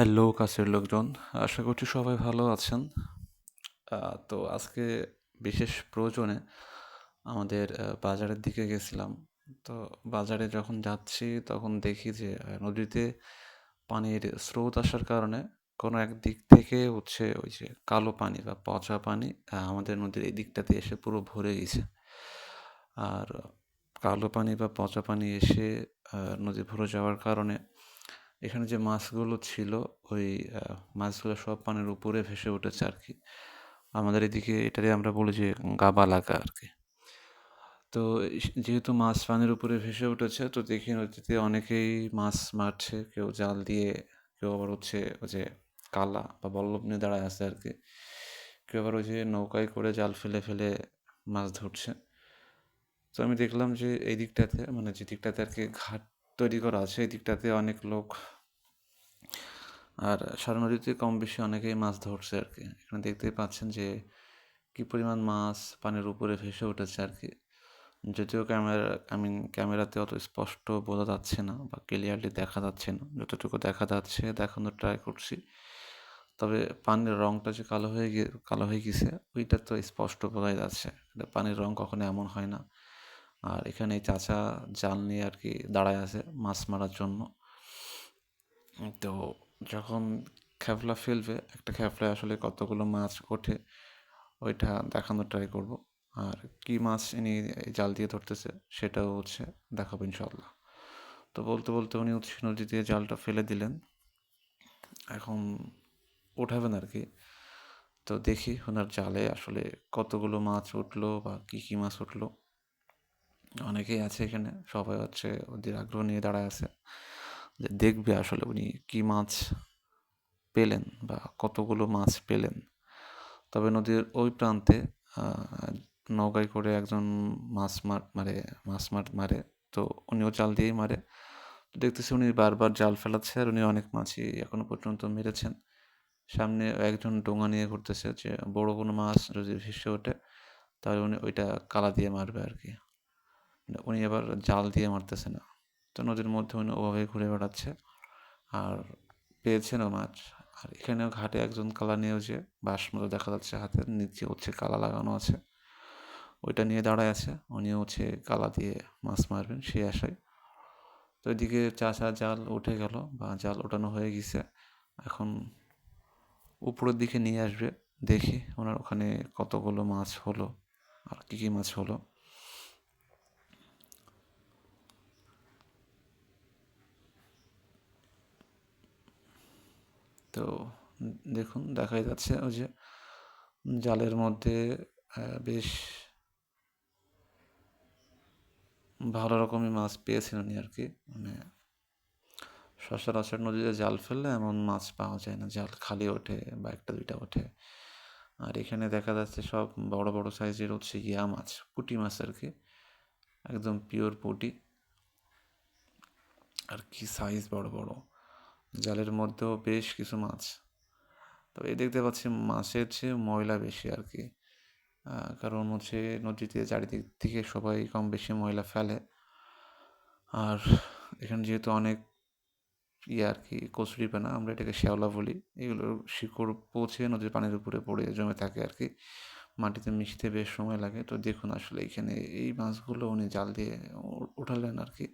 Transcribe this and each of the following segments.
Hello, কাছের লোকজন। আশা করছি সবাই ভালো আছেন। তো আজকে বিশেষ প্রয়োজনে আমাদের বাজারের দিকে গেছিলাম। তো বাজারে যখন যাচ্ছি, তখন দেখি যে নদীতে পানির স্রোত আসার কারণে কোনো এক দিক থেকে হচ্ছে ওই যে কালো পানি বা পচা পানি আমাদের নদীর এই দিকটাতে এসে পুরো ভরে গেছে। আর কালো পানি বা পচা পানি এসে নদী ভরে যাওয়ার কারণে এখানে যে মাছগুলো ছিল, ওই মাছগুলো সব পানির উপরে ভেসে উঠেছে আর কি। আমাদের এদিকে এটারে আমরা বলি যে গাবা লাগা আর কি। তো যেহেতু মাছ পানির উপরে ভেসে উঠেছে, তো দেখি নদীতে অনেকেই মাছ মারছে, কেউ জাল দিয়ে, কেউ আবার হচ্ছে ওই যে কালা বা বল্লভ নিয়ে দাঁড়ায় আছে আর কি। কেউ আবার ওই যে নৌকায় করে জাল ফেলে ফেলে মাছ ধরছে। তো আমি দেখলাম যে এই দিকটাতে মানে যে দিকটাতে আর কি ঘাট তৈরি করা আছে এই দিকটাতে অনেক লোক। আর সারা নদীতে কম বেশি অনেকেই মাছ ধরছে আর কি। এখানে দেখতেই পাচ্ছেন যে কি পরিমাণ মাছ পানির উপরে ভেসে উঠেছে আর কি। যদিও ক্যামেরা আই মিন ক্যামেরাতে অত স্পষ্ট বোঝা যাচ্ছে না বা ক্লিয়ারলি দেখা যাচ্ছে না। যতটুকু দেখা যাচ্ছে, দেখানোর ট্রাই করছি। তবে পানির রঙটা যে কালো হয়ে গিয়ে, কালো হয়ে গেছে ওইটা তো স্পষ্ট বোঝাই যাচ্ছে। পানির রং কখনো এমন হয় না। আর এখানে চাচা জাল নিয়ে আর কি দাঁড়ায় আছে মাছ মারার জন্য। তো যখন খেপলা ফেলবে, একটা খেপলায় আসলে কতগুলো মাছ ওঠে, ওইটা দেখানোর ট্রাই করব। আর কি মাছ ইনি জাল দিয়ে ধরতেছে, সেটাও হচ্ছে দেখাবো ইনশাল্লাহ তো বলতে বলতে উনি হচ্ছে নদী দিয়ে জালটা ফেলে দিলেন। এখন উঠাবেন আর কি। তো দেখি ওনার জালে আসলে কতগুলো মাছ উঠল বা কী কী মাছ উঠল। অনেকেই আছে এখানে, সবাই হচ্ছে ওদের আগ্রহ নিয়ে দাঁড়ায় আছে যে দেখবে আসলে উনি কী মাছ পেলেন বা কতগুলো মাছ পেলেন। তবে নদীর ওই প্রান্তে নৌকায় করে একজন মাছ মার, মারে, মাছ মার, মারে। তো উনিও জাল দিয়েই মারে। দেখতেছি উনি বারবার জাল ফেলাচ্ছে আর উনি অনেক মাছই এখনও পর্যন্ত মেরেছেন। সামনে একজন ডোঙা নিয়ে ঘুরতেছে যে বড় কোনো মাছ যদি ভেসে ওঠে, তাহলে উনি ওইটা কালা দিয়ে মারবে আর কি। উনি আবার জাল দিয়ে মারতেছে না। তো নদীর মধ্যে উনি ওভাবে ঘুরে বেড়াচ্ছে আর পেয়েছেনও মাছ। আর এখানেও ঘাটে একজন কালা নিয়েও যে বাঁশ মতো দেখা যাচ্ছে হাতের নিচে হচ্ছে কালা লাগানো আছে। ওইটা নিয়ে দাঁড়ায় আছে। উনিও হচ্ছে কালা দিয়ে মাছ মারবেন সেই আশায়। তো এদিকে চাষা জাল উঠে গেল বা জাল ওঠানো হয়ে গেছে। এখন উপরের দিকে নিয়ে আসবে। দেখি ওনার ওখানে কতগুলো মাছ হলো আর কী কী মাছ হলো। তো দেখুন, দেখাই যাচ্ছে ওই যে জালের মধ্যে বেশ ভালো রকমই মাছ পেয়েছেন উনি আর কি। মানে সচরাচর নদীতে জাল ফেললে এমন মাছ পাওয়া যায় না, জাল খালি ওঠে বা একটা দুইটা ওঠে। আর এখানে দেখা যাচ্ছে সব বড় বড় সাইজের হচ্ছে ইয়া মাছ, পুঁটি মাছ আর কি, একদম পিওর পুঁটি। আর কি সাইজ বড় বড়। জালের মধ্যেও বেশ কিছু মাছ। তো এই দেখতে পাচ্ছি মাছের চেয়ে ময়লা বেশি আর কি কারণ হচ্ছে নদীতে চারিদিক থেকে সবাই কম বেশি ময়লা ফেলে। আর এখানে যেহেতু অনেক ইয়ে আর কি কচুরি কচুরিপানা আমরা এটাকে শ্যাওলা বলি। এগুলোর শিকড় পৌঁছে নদীর পানির উপরে পড়ে জমে থাকে আর কি মাটিতে মিশতে বেশ সময় লাগে। তো দেখুন আসলে এখানে এই মাছগুলো উনি জাল দিয়ে উঠালেন আর কি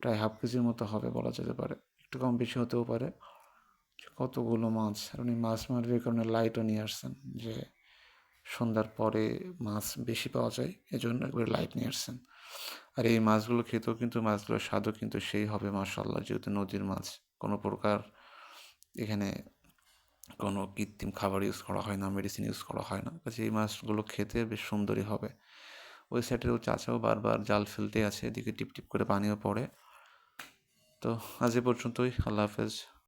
প্রায় হাফ কেজির মতো হবে বলা যেতে পারে। একটু কম বেশি হতেও পারে। কতগুলো মাছ? উনি মাছ মারবে এই কারণে লাইটও নিয়ে আসছেন যে সন্ধ্যার পরে মাছ বেশি পাওয়া যায়, এজন্য একবার লাইট নিয়ে আসছেন। আর এই মাছগুলো খেতেও কিন্তু, মাছগুলোর স্বাদও কিন্তু সেই হবে মাশাল্লাহ যেহেতু নদীর মাছ। কোনো প্রকার এখানে কোনো কৃত্রিম খাবার ইউজ করা হয় না মেডিসিন ইউজ করা হয় না। কাজে এই মাছগুলো খেতে বেশ সুন্দরই হবে। ওই সাইডেও চাচাও বারবার জাল ফেলতে আছে, এদিকে টিপ টিপ করে পানিও পড়ে। তো আজ এ পর্যন্তই আল্লাহ হাফেজ।